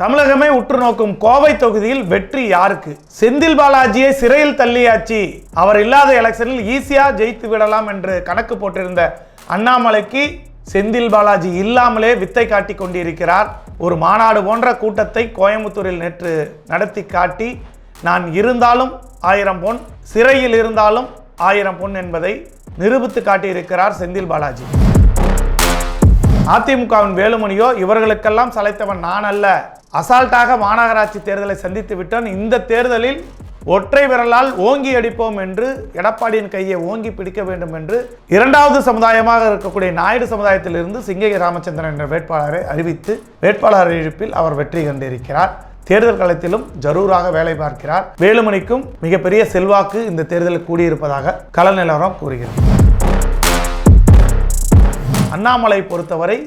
தமிழகமே உற்று நோக்கும் கோவை தொகுதியில் வெற்றி யாருக்கு? செந்தில் பாலாஜியை சிறையில் தள்ளியாச்சு. அவர் இல்லாத எலெக்ஷனில் ஈஸியா ஜெயித்து விடலாம் என்று கணக்கு போட்டிருந்த அண்ணாமலைக்கு செந்தில் பாலாஜி இல்லாமலே வித்தை காட்டி கொண்டிருக்கிறார். ஒரு மாநாடு போன்ற கூட்டத்தை கோயம்புத்தூரில் நேற்று நடத்தி காட்டி நான் இருந்தாலும் ஆயிரம் பொன் சிறையில் இருந்தாலும் ஆயிரம் பொன் என்பதை நிரூபித்து காட்டியிருக்கிறார் செந்தில் பாலாஜி. அதிமுகவின் வேலுமணியோ இவர்களுக்கெல்லாம் சளைத்தவன் நான் அல்ல அசால்ட்டாக மாநகராட்சி தேர்தலை சந்தித்து விட்டான். இந்த தேர்தலில் ஒற்றை விரலால் ஓங்கி அடிப்போம் என்று எடப்பாடியின் கையை ஓங்கி பிடிக்க வேண்டும் என்று இரண்டாவது சமுதாயமாக இருக்கக்கூடிய நாயுடு சமுதாயத்திலிருந்து சிங்கை ராமச்சந்திரன் என்ற வேட்பாளரை அறிவித்து வேட்பாளர் இழுப்பில் அவர் வெற்றி கண்டிருக்கிறார். தேர்தல் களத்திலும் ஜரூராக வேலை பார்க்கிறார். வேலுமணிக்கும் மிகப்பெரிய செல்வாக்கு இந்த தேர்தலில் கூடியிருப்பதாக கள நிலவரம் கூறுகிறது. அண்ணாமலை பொறுத்தவரை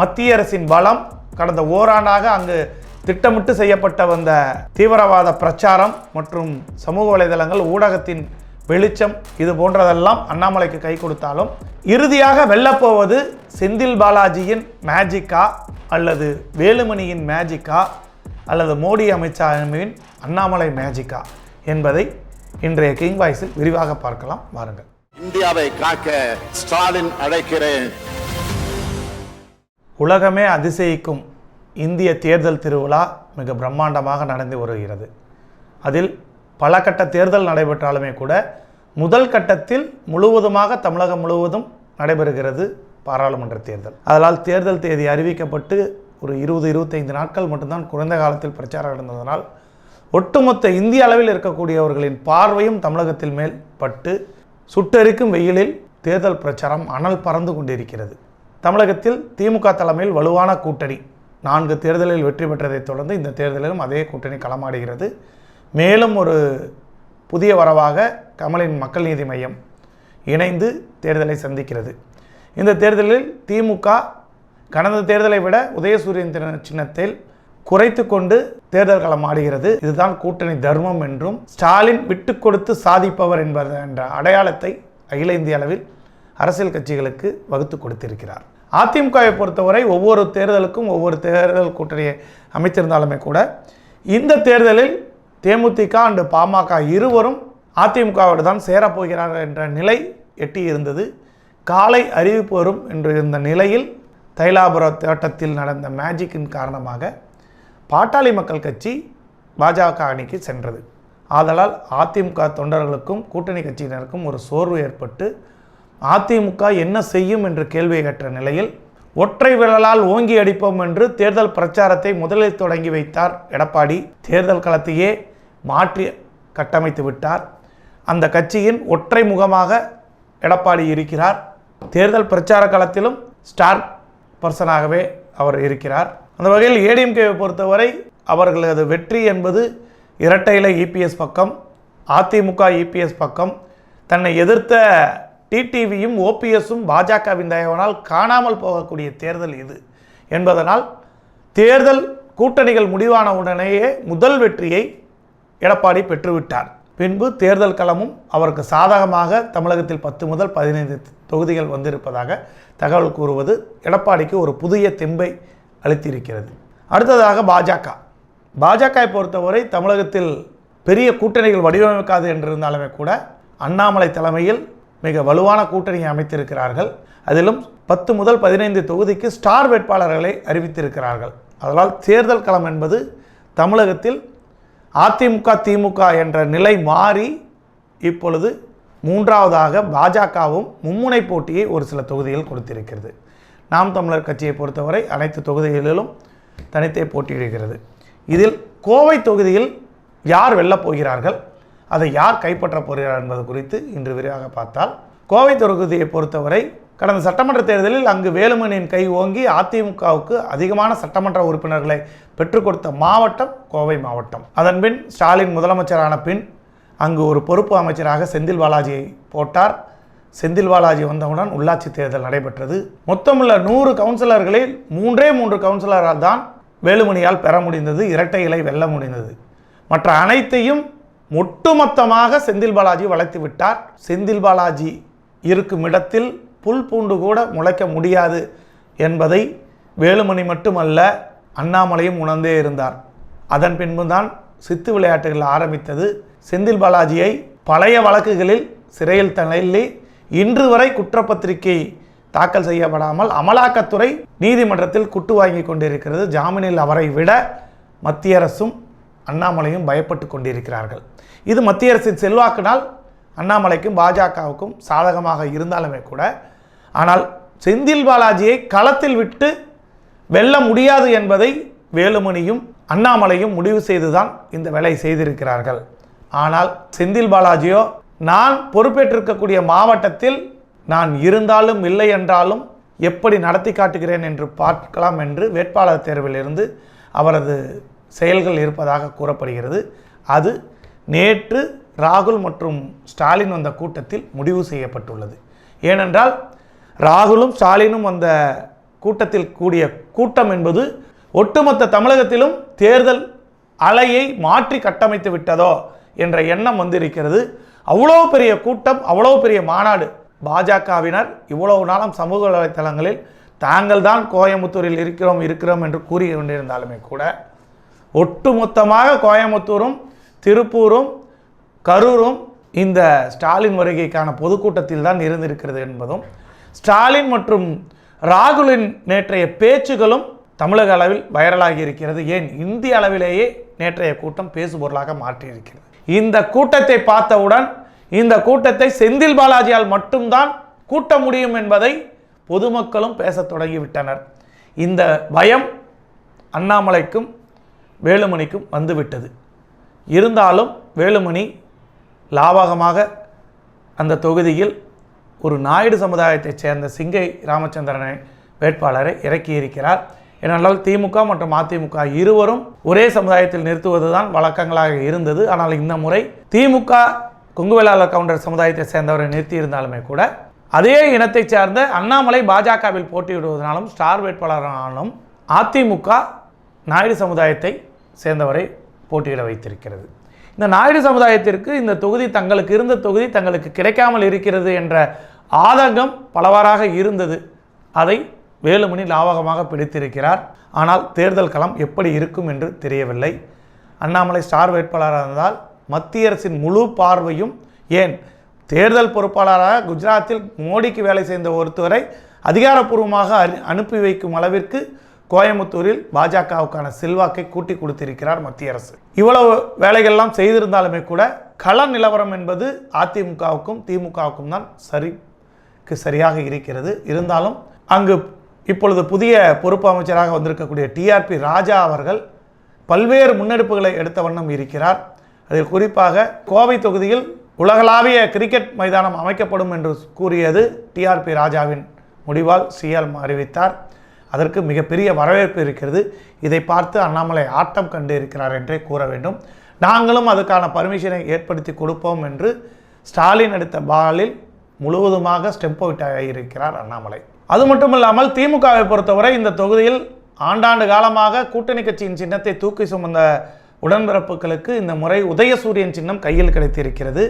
மத்திய அரசின் பலம் கடந்த ஓராண்டாக அங்கு திட்டமிட்டு செய்யப்பட்ட வந்த தீவிரவாத பிரச்சாரம் மற்றும் சமூக வலைதளங்கள் ஊடகத்தின் வெளிச்சம் இது போன்றதெல்லாம் அண்ணாமலைக்கு கை கொடுத்தாலும் இறுதியாக வெல்லப்போவது செந்தில் பாலாஜியின் மேஜிக்கா அல்லது வேலுமணியின் மேஜிக்கா அல்லது மோடி அமைச்சரின் அண்ணாமலை மேஜிக்கா என்பதை இன்றைய கிங் வாய்ஸில் விரிவாக பார்க்கலாம். வாருங்கள். இந்தியாவை காக்க ஸ்டாலின் அழைக்கிறேன். உலகமே அதிசயிக்கும் இந்திய தேர்தல் திருவிழா மிக பிரம்மாண்டமாக நடந்து வருகிறது. அதில் பல கட்ட தேர்தல் நடைபெற்றாலுமே கூட முதல் கட்டத்தில் முழுவதுமாக தமிழகம் முழுவதும் நடைபெறுகிறது பாராளுமன்ற தேர்தல். அதனால் தேர்தல் தேதி அறிவிக்கப்பட்டு ஒரு இருபது இருபத்தைந்து நாட்கள் மட்டும்தான் குறைந்த காலத்தில் பிரச்சாரம் நடந்ததனால் ஒட்டுமொத்த இந்திய அளவில் இருக்கக்கூடியவர்களின் பார்வையும் தமிழகத்தில் மேல் பட்டு சுட்டெரிக்கும் வெயிலில் தேர்தல் பிரச்சாரம் அனல் பறந்து கொண்டிருக்கிறது. தமிழகத்தில் திமுக தலைமையில் வலுவான கூட்டணி. நான்கு தேர்தலில் வெற்றி பெற்றதைத் தொடர்ந்து இந்த தேர்தலிலும் அதே கூட்டணி களமாடுகிறது. மேலும் ஒரு புதிய வரவாக கமலின் மக்கள் நீதி மையம் இணைந்து தேர்தலை சந்திக்கிறது. இந்த தேர்தலில் திமுக கடந்த தேர்தலை விட உதயசூரியன் சின்னத்தில் குறைத்து கொண்டு தேர்தல் களம் ஆடுகிறது. இதுதான் கூட்டணி தர்மம் என்றும் ஸ்டாலின் விட்டு கொடுத்து சாதிப்பவர் என்பது என்ற அடையாளத்தை அகில இந்திய அளவில் அரசியல் கட்சிகளுக்கு வகுத்து கொடுத்திருக்கிறார். அதிமுகவை பொறுத்தவரை ஒவ்வொரு தேர்தலுக்கும் ஒவ்வொரு தேர்தல் கூட்டணியை அமைத்திருந்தாலுமே கூட இந்த தேர்தலில் தேமுதிக அண்டு பாமக இருவரும் அதிமுகவோடு தான் சேரப்போகிறார்கள் என்ற நிலை எட்டி இருந்தது காலை அறிவிப்பு வரும் என்று இருந்த நிலையில் தைலாபுர தோட்டத்தில் நடந்த மேஜிக்கின் காரணமாக பாட்டாளி மக்கள் கட்சி பாஜக அணிக்கு சென்றது. ஆதலால் அதிமுக தொண்டர்களுக்கும் கூட்டணி கட்சியினருக்கும் ஒரு சோர்வு ஏற்பட்டு அதிமுக என்ன செய்யும் என்று கேள்வியை கேட்ட நிலையில் ஒற்றை விரலால் ஓங்கி அடிப்போம் என்று தேர்தல் பிரச்சாரத்தை முதலில் தொடங்கி வைத்தார் எடப்பாடி. தேர்தல் களத்தையே மாற்றி கட்டமைத்து விட்டார். அந்த கட்சியின் ஒற்றை முகமாக எடப்பாடி இருக்கிறார். தேர்தல் பிரச்சார களத்திலும் ஸ்டார் பர்சனாகவே அவர் இருக்கிறார். அந்த வகையில் ஏடிஎம்கேவை பொறுத்தவரை அவர்களது வெற்றி என்பது இரட்டை இலை இபிஎஸ் பக்கம் அதிமுக இபிஎஸ் பக்கம் தன்னை எதிர்த்த டிடிவியும் ஓபிஎஸும் பாஜகவின் தயவனால் காணாமல் போகக்கூடிய தேர்தல் இது. என்பதனால் தேர்தல் கூட்டணிகள் முடிவான உடனேயே முதல் வெற்றியை எடப்பாடி பெற்றுவிட்டார். பின்பு தேர்தல் களமும் அவருக்கு சாதகமாக தமிழகத்தில் பத்து முதல் பதினைந்து தொகுதிகள் வந்திருப்பதாக தகவல் கூறுவது எடப்பாடிக்கு ஒரு புதிய தெம்பை அளித்திருக்கிறது. அடுத்ததாக பாஜக. பாஜகவை பொறுத்தவரை தமிழகத்தில் பெரிய கூட்டணிகள் வடிவமைக்காது என்றிருந்தாலுமே கூட அண்ணாமலை தலைமையில் மிக வலுவான கூட்டணியை அமைத்திருக்கிறார்கள். அதிலும் பத்து முதல் பதினைந்து தொகுதிக்கு ஸ்டார் வேட்பாளர்களை அறிவித்திருக்கிறார்கள். அதனால் தேர்தல் களம் என்பது தமிழகத்தில் அதிமுக திமுக என்ற நிலை மாறி இப்பொழுது மூன்றாவதாக பாஜகவும் மும்முனை போட்டியை ஒரு சில தொகுதியில் கொடுத்திருக்கிறது. நாம் தமிழர் கட்சியை பொறுத்தவரை அனைத்து தொகுதிகளிலும் தனித்தே போட்டியிடுகிறது. இதில் கோவை தொகுதியில் யார் வெல்லப் போகிறார்கள்? அதை யார் கைப்பற்றப் போகிறார் என்பது குறித்து இன்று விரிவாக பார்த்தால் கோவை தொகுதியை பொறுத்தவரை கடந்த சட்டமன்ற தேர்தலில் அங்கு வேலுமணியின் கை ஓங்கி அதிமுகவுக்கு அதிகமான சட்டமன்ற உறுப்பினர்களை பெற்றுக் கொடுத்த மாவட்டம் கோவை மாவட்டம். அதன்பின் ஸ்டாலின் முதலமைச்சரான பின் அங்கு ஒரு பொறுப்பு அமைச்சராக செந்தில் பாலாஜியை போட்டார். செந்தில் பாலாஜி வந்தவுடன் உள்ளாட்சி தேர்தல் நடைபெற்றது. மொத்தமுள்ள நூறு கவுன்சிலர்களில் மூன்றே மூன்று கவுன்சிலரால் தான் வேலுமணியால் பெற முடிந்தது இரட்டை இலை வெல்ல முடிந்தது. மற்ற அனைத்தையும் ஒட்டுமொத்தமாக செந்தில் பாலாஜி வளைத்து விட்டார். செந்தில் பாலாஜி இருக்கும் இடத்தில் புல் பூண்டு கூட முளைக்க முடியாது என்பதை வேலுமணி மட்டுமல்ல அண்ணாமலையும் உணர்ந்தே இருந்தார். அதன் பின்புதான் சித்து விளையாட்டுகள் ஆரம்பித்தது. செந்தில் பாலாஜியை பழைய வழக்குகளில் சிறையில் தள்ளி இன்று வரை குற்றப்பத்திரிகை தாக்கல் செய்யப்படாமல் அமலாக்கத்துறை நீதிமன்றத்தில் குட்டு வாங்கி கொண்டிருக்கிறது. ஜாமீனில் அவரை விட மத்திய அரசும் அண்ணாமலையும் பயப்பட்டு கொண்டிருக்கிறார்கள். இது மத்திய அரசின் செல்வாக்கினால் அண்ணாமலைக்கும் பாஜகவுக்கும் சாதகமாக இருந்தாலுமே கூட ஆனால் செந்தில் பாலாஜியை களத்தில் விட்டு வெல்ல முடியாது என்பதை வேலுமணியும் அண்ணாமலையும் முடிவு செய்துதான் இந்த வேலை செய்திருக்கிறார்கள். ஆனால் செந்தில் பாலாஜியோ நான் பொறுப்பேற்றிருக்கக்கூடிய மாவட்டத்தில் நான் இருந்தாலும் இல்லை என்றாலும் எப்படி நடத்தி காட்டுகிறேன் என்று பார்க்கலாம் என்று வேட்பாளர் தேர்விலிருந்து அவரது செயல்கள் இருப்பதாக கூறப்படுகிறது. அது நேற்று ராகுல் மற்றும் ஸ்டாலின் வந்த கூட்டத்தில் முடிவு செய்யப்பட்டுள்ளது. ஏனென்றால் ராகுலும் ஸ்டாலினும் வந்த கூட்டத்தில் கூடிய கூட்டம் என்பது ஒட்டுமொத்த தமிழகத்திலும் தேர்தல் அலையை மாற்றி கட்டமைத்து விட்டதோ என்ற எண்ணம் வந்திருக்கிறது. அவ்வளோ பெரிய கூட்டம் அவ்வளோ பெரிய மாநாடு பாஜகவினர் இவ்வளவு நாளும் சமூக வலைத்தளங்களில் தாங்கள் தான் கோயம்புத்தூரில் இருக்கிறோம் இருக்கிறோம் என்று கூறி கொண்டிருந்தாலுமே கூட ஒட்டுமொத்தமாக கோயம்புத்தூரும் திருப்பூரும் கரூரும் இந்த ஸ்டாலின் வருகைக்கான பொதுக்கூட்டத்தில் தான் இருந்திருக்கிறது என்பதும் ஸ்டாலின் மற்றும் ராகுலின் நேற்றைய பேச்சுகளும் தமிழக அளவில் வைரலாகி இருக்கிறது. ஏன்? இந்திய அளவிலேயே நேற்றைய கூட்டம் பேசுபொருளாக மாற்றியிருக்கிறது. இந்த கூட்டத்தை பார்த்தவுடன் இந்த கூட்டத்தை செந்தில் பாலாஜியால் மட்டும்தான் கூட்ட முடியும் என்பதை பொதுமக்களும் பேசத் தொடங்கிவிட்டனர். இந்த பயம் அண்ணாமலைக்கும் வேலுமணிக்கும் வந்துவிட்டது. இருந்தாலும் வேலுமணி லாவகமாக அந்த தொகுதியில் ஒரு நாயுடு சமுதாயத்தைச் சேர்ந்த சிங்கை ராமச்சந்திரனை வேட்பாளரை இறக்கியிருக்கிறார். ஏனென்றால் திமுக மற்றும் அதிமுக இருவரும் ஒரே சமுதாயத்தில் நிறுத்துவதுதான் வழக்கங்களாக இருந்தது. ஆனால் இந்த முறை திமுக கொங்குவேளாளர் கவுண்டர் சமுதாயத்தை சேர்ந்தவரை நிறுத்தியிருந்தாலுமே கூட அதே இனத்தைச் சேர்ந்த அண்ணாமலை பாஜகவில் போட்டியிடுவதனாலும் ஸ்டார் வேட்பாளரானாலும் அதிமுக நாயுடு சமுதாயத்தை சேர்ந்தவரை போட்டியிட வைத்திருக்கிறது. இந்த நாயுடு சமுதாயத்திற்கு இந்த தொகுதி தங்களுக்கு இருந்த தொகுதி தங்களுக்கு கிடைக்காமல் இருக்கிறது என்ற ஆதங்கம் பலவாறாக இருந்தது. அதை வேலுமணி லாவகமாக பிடித்திருக்கிறார். ஆனால் தேர்தல் களம் எப்படி இருக்கும் என்று தெரியவில்லை. அண்ணாமலை ஸ்டார் வேட்பாளராக இருந்தால் மத்திய அரசின் முழு பார்வையும் ஏன்? தேர்தல் பொறுப்பாளராக குஜராத்தில் மோடிக்கு வேலை செய்த ஒருத்தரை அதிகாரப்பூர்வமாக அனு- அனுப்பி வைக்கும் அளவிற்கு கோயம்புத்தூரில் பாஜகவுக்கான செல்வாக்கை கூட்டி கொடுத்திருக்கிறார் மத்திய அரசு. இவ்வளவு வேலைகள்லாம் செய்திருந்தாலுமே கூட கள நிலவரம் என்பது அதிமுகவுக்கும் திமுகவுக்கும் தான் சரிக்கு சரியாக இருக்கிறது. இருந்தாலும் அங்கு இப்பொழுது புதிய பொறுப்பு அமைச்சராக வந்திருக்கக்கூடிய டிஆர்பி ராஜா அவர்கள் பல்வேறு முன்னெடுப்புகளை எடுத்த வண்ணம் இருக்கிறார். அதில் குறிப்பாக கோவை தொகுதியில் உலகளாவிய கிரிக்கெட் மைதானம் அமைக்கப்படும் என்று கூறியது டிஆர்பி ராஜாவின் முடிவால் சிஎல் அறிவித்தார். அதற்கு மிகப்பெரிய வரவேற்பு இருக்கிறது. இதை பார்த்து அண்ணாமலை ஆட்டம் கண்டு இருக்கிறார் என்றே கூற வேண்டும். நாங்களும் அதுக்கான பர்மிஷனை ஏற்படுத்தி கொடுப்போம் என்று ஸ்டாலின் எடுத்த பாலில் முழுவதுமாக ஸ்டெம்ப் அவுட் இருக்கிறார் அண்ணாமலை. அது மட்டும் இல்லாமல் திமுகவை பொறுத்தவரை இந்த தொகுதியில் ஆண்டாண்டு காலமாக கூட்டணி கட்சியின் சின்னத்தை தூக்கி சுமந்த உடன்பிறப்புகளுக்கு இந்த முறை உதயசூரியன் சின்னம் கையில் கிடைத்திருக்கிறது.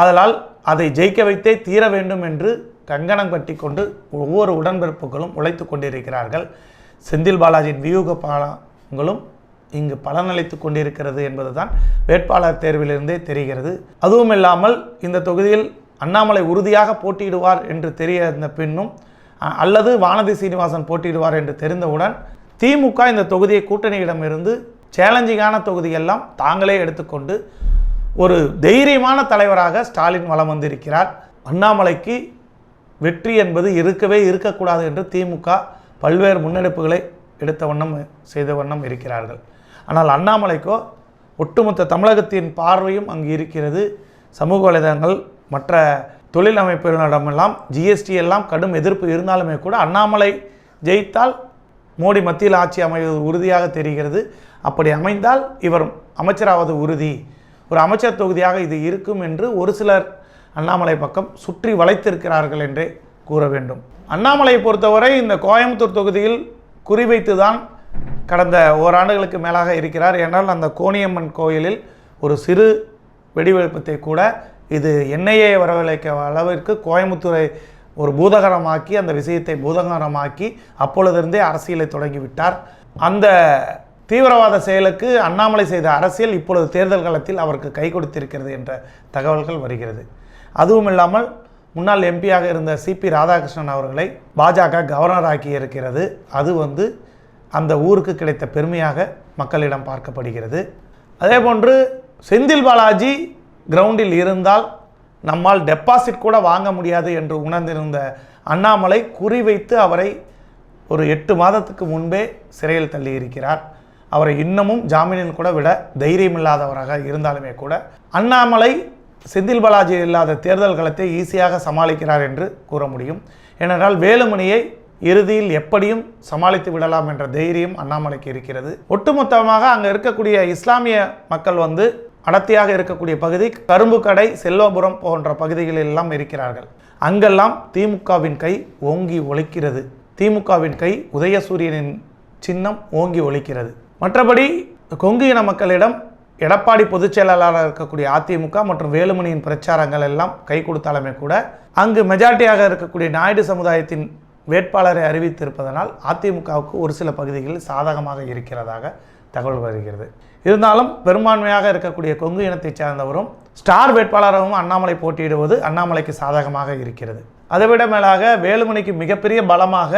ஆதலால் அதை ஜெயிக்க வைத்தே தீர வேண்டும் என்று கங்கணம் கட்டி கொண்டு ஒவ்வொரு உடன்பிறப்புகளும் உழைத்து கொண்டிருக்கிறார்கள். செந்தில் பாலாஜியின் வியூக பாலங்களும் இங்கு பலனளித்து கொண்டிருக்கிறது என்பதுதான் வேட்பாளர் தேர்விலிருந்தே தெரிகிறது. அதுவும் இல்லாமல் இந்த தொகுதியில் அண்ணாமலை உறுதியாக போட்டியிடுவார் என்று தெரிய இருந்த பின்னும் அல்லது வானதி சீனிவாசன் போட்டியிடுவார் என்று தெரிந்தவுடன் திமுக இந்த தொகுதியை கூட்டணியிடமிருந்து சேலஞ்சிங்கான தொகுதியெல்லாம் தாங்களே எடுத்துக்கொண்டு ஒரு தைரியமான தலைவராக ஸ்டாலின் வலம் வந்திருக்கிறார். அண்ணாமலைக்கு வெற்றி என்பது இருக்கவே இருக்கக்கூடாது என்று திமுக பல்வேறு முன்னெடுப்புகளை எடுத்த வண்ணம் செய்த வண்ணம் இருக்கிறார்கள். ஆனால் அண்ணாமலைக்கோ ஒட்டுமொத்த தமிழகத்தின் பார்வையும் அங்கு இருக்கிறது. சமூக வலைதளங்கள் மற்ற தொழில் அமைப்புகளிடமெல்லாம் ஜிஎஸ்டி எல்லாம் கடும் எதிர்ப்பு இருந்தாலுமே கூட அண்ணாமலை ஜெயித்தால் மோடி மத்தியில் ஆட்சி அமைவது உறுதியாக தெரிகிறது. அப்படி அமைந்தால் இவர் அமைச்சராவது உறுதி. ஒரு அமைச்சர் தொகுதியாக இது இருக்கும் என்று ஒரு சிலர் அண்ணாமலை பக்கம் சுற்றி வளைத்திருக்கிறார்கள் என்றே கூற வேண்டும். அண்ணாமலையை பொறுத்தவரை இந்த கோயம்புத்தூர் தொகுதியில் குறிவைத்து தான் கடந்த ஓராண்டுகளுக்கு மேலாக இருக்கிறார். ஏனால் அந்த கோணியம்மன் கோயிலில் ஒரு சிறு வெடிவெடுப்பத்தை கூட இது எண்ணெயை வரவழைக்க அளவிற்கு கோயம்புத்தூரை ஒரு பூதகரமாக்கி அந்த விஷயத்தை பூதகரமாக்கி அப்பொழுதிருந்தே அரசியலை தொடங்கிவிட்டார். அந்த தீவிரவாத செயலுக்கு அண்ணாமலை செய்த அரசியல் இப்பொழுது தேர்தல் காலத்தில் அவருக்கு கை கொடுத்திருக்கிறது என்ற தகவல்கள் வருகிறது. அதுவும் இல்லாமல் முன்னாள் எம்பியாக இருந்த சிபி ராதாகிருஷ்ணன் அவர்களை பாஜக கவர்னர் ஆக்கி இருக்கிறது. அது வந்து அந்த ஊருக்கு கிடைத்த பெருமையாக மக்களிடம் பார்க்கப்படுகிறது. அதே போன்று செந்தில் பாலாஜி கிரவுண்டில் இருந்தால் நம்மால் டெபாசிட் கூட வாங்க முடியாது என்று உணர்ந்திருந்த அண்ணாமலை குறிவைத்து அவரை ஒரு எட்டு மாதத்துக்கு முன்பே சிறையில் தள்ளி இருக்கிறார். அவரை இன்னமும் ஜாமீனில் கூட விட தைரியமில்லாதவராக இருந்தாலுமே கூட அண்ணாமலை செந்தில் பாலாஜி இல்லாத தேர்தல் களத்தை ஈஸியாக சமாளிக்கிறார் என்று கூற முடியும். ஏனென்றால் வேலுமணியை இறுதியில் எப்படியும் சமாளித்து விடலாம் என்ற தைரியம் அண்ணாமலைக்கு இருக்கிறது. ஒட்டுமொத்தமாக அங்கே இருக்கக்கூடிய இஸ்லாமிய மக்கள் வந்து அடர்த்தியாக இருக்கக்கூடிய பகுதி கரும்பு கடை செல்வபுரம் போன்ற பகுதிகளில் எல்லாம் இருக்கிறார்கள். அங்கெல்லாம் திமுகவின் கை ஓங்கி ஒழிக்கிறது திமுகவின் கை உதயசூரியனின் சின்னம் ஓங்கி ஒழிக்கிறது மற்றபடி கொங்கு இன மக்களிடம் எடப்பாடி பொதுச் செயலாளராக இருக்கக்கூடிய அதிமுக மற்றும் வேலுமணியின் பிரச்சாரங்கள் எல்லாம் கை கொடுத்தாலுமே கூட அங்கு மெஜாரிட்டியாக இருக்கக்கூடிய நாயுடு சமுதாயத்தின் வேட்பாளரை அறிவித்திருப்பதனால் அதிமுகவுக்கு ஒரு சில பகுதிகளில் சாதகமாக இருக்கிறதாக தகவல் வருகிறது. இருந்தாலும் பெரும்பான்மையாக இருக்கக்கூடிய கொங்கு இனத்தைச் சேர்ந்தவரும் ஸ்டார் வேட்பாளராகவும் அண்ணாமலை போட்டியிடுவது அண்ணாமலைக்கு சாதகமாக இருக்கிறது. அதைவிட மேலாக வேலுமணிக்கு மிகப்பெரிய பலமாக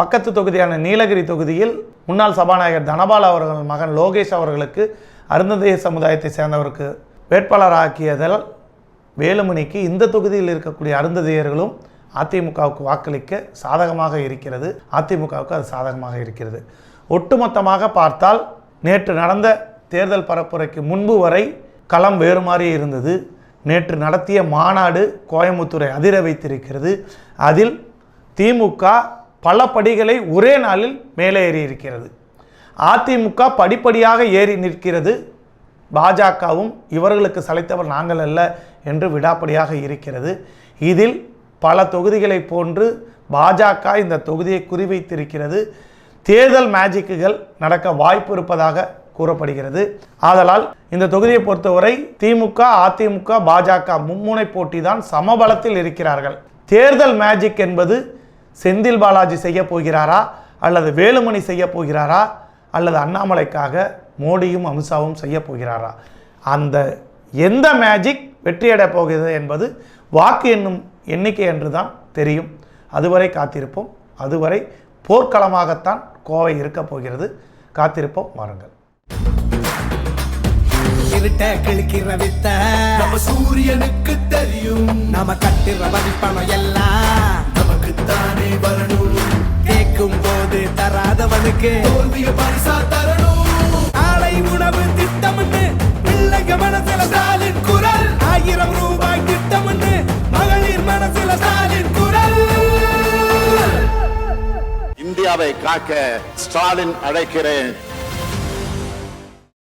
பக்கத்து தொகுதியான நீலகிரி தொகுதியில் முன்னாள் சபாநாயகர் தனபால் அவர்கள் மகன் லோகேஷ் அவர்களுக்கு அருந்ததேய சமுதாயத்தை சேர்ந்தவருக்கு வேட்பாளராக்கியதால் வேலுமணிக்கு இந்த தொகுதியில் இருக்கக்கூடிய அருந்ததியர்களும் அதிமுகவுக்கு வாக்களிக்க சாதகமாக இருக்கிறது. அதிமுகவுக்கு அது சாதகமாக இருக்கிறது. ஒட்டுமொத்தமாக பார்த்தால் நேற்று நடந்த தேர்தல் பரப்புரைக்கு முன்பு வரை களம் வேறு மாதிரி இருந்தது. நேற்று நடத்திய மாநாடு கோயம்புத்தூரை அதிர வைத்திருக்கிறது. அதில் திமுக பல படிகளை ஒரே நாளில் மேலே ஏறி இருக்கிறது அதிமுக படிப்படியாக ஏறி நிற்கிறது. பாஜகவும் இவர்களுக்கு சளைத்தவர் நாங்கள் அல்ல என்று விடாப்படியாக இருக்கிறது. இதில் பல தொகுதிகளை போன்று பாஜக இந்த தொகுதியை குறிவைத்திருக்கிறது. தேர்தல் மேஜிக்குகள் நடக்க வாய்ப்பு இருப்பதாக கூறப்படுகிறது. ஆதலால் இந்த தொகுதியை பொறுத்தவரை திமுக அதிமுக பாஜக மும்முனை போட்டி தான் சமபலத்தில் இருக்கிறார்கள். தேர்தல் மேஜிக் என்பது செந்தில் பாலாஜி செய்ய போகிறாரா அல்லது வேலுமணி செய்ய போகிறாரா? அல்லது அண்ணாமலைக்காக மோடியும் அமித்ஷாவும் செய்ய போகிறாரா? அந்த எந்த மேஜிக் வெற்றியடைய போகிறது என்பது வாக்கு என்னும் எண்ணிக்கை என்று தான் தெரியும். அதுவரை காத்திருப்போம். அதுவரை போர்க்களமாகத்தான் கோவை இருக்கப் போகிறது. காத்திருப்போம். வாருங்கள். இருட்ட கிழிக்கிற வித்த நம்ம சூரியனுக்கு தெரியும். நம்ம கட்டுற வரிப்பணம் எல்லாம் தராதவனுக்கு தோல்விய பரிசா தரணும் ஆலை உணவு திட்டம்னு பிள்ளைங்க மனசுல ஸ்டாலின் குரல். ஆயிரம் ரூபாய் திட்டம்னு மகளிர் மனசுல ஸ்டாலின் குரல். இந்தியாவை காக்க ஸ்டாலின் அழைக்கிறேன்.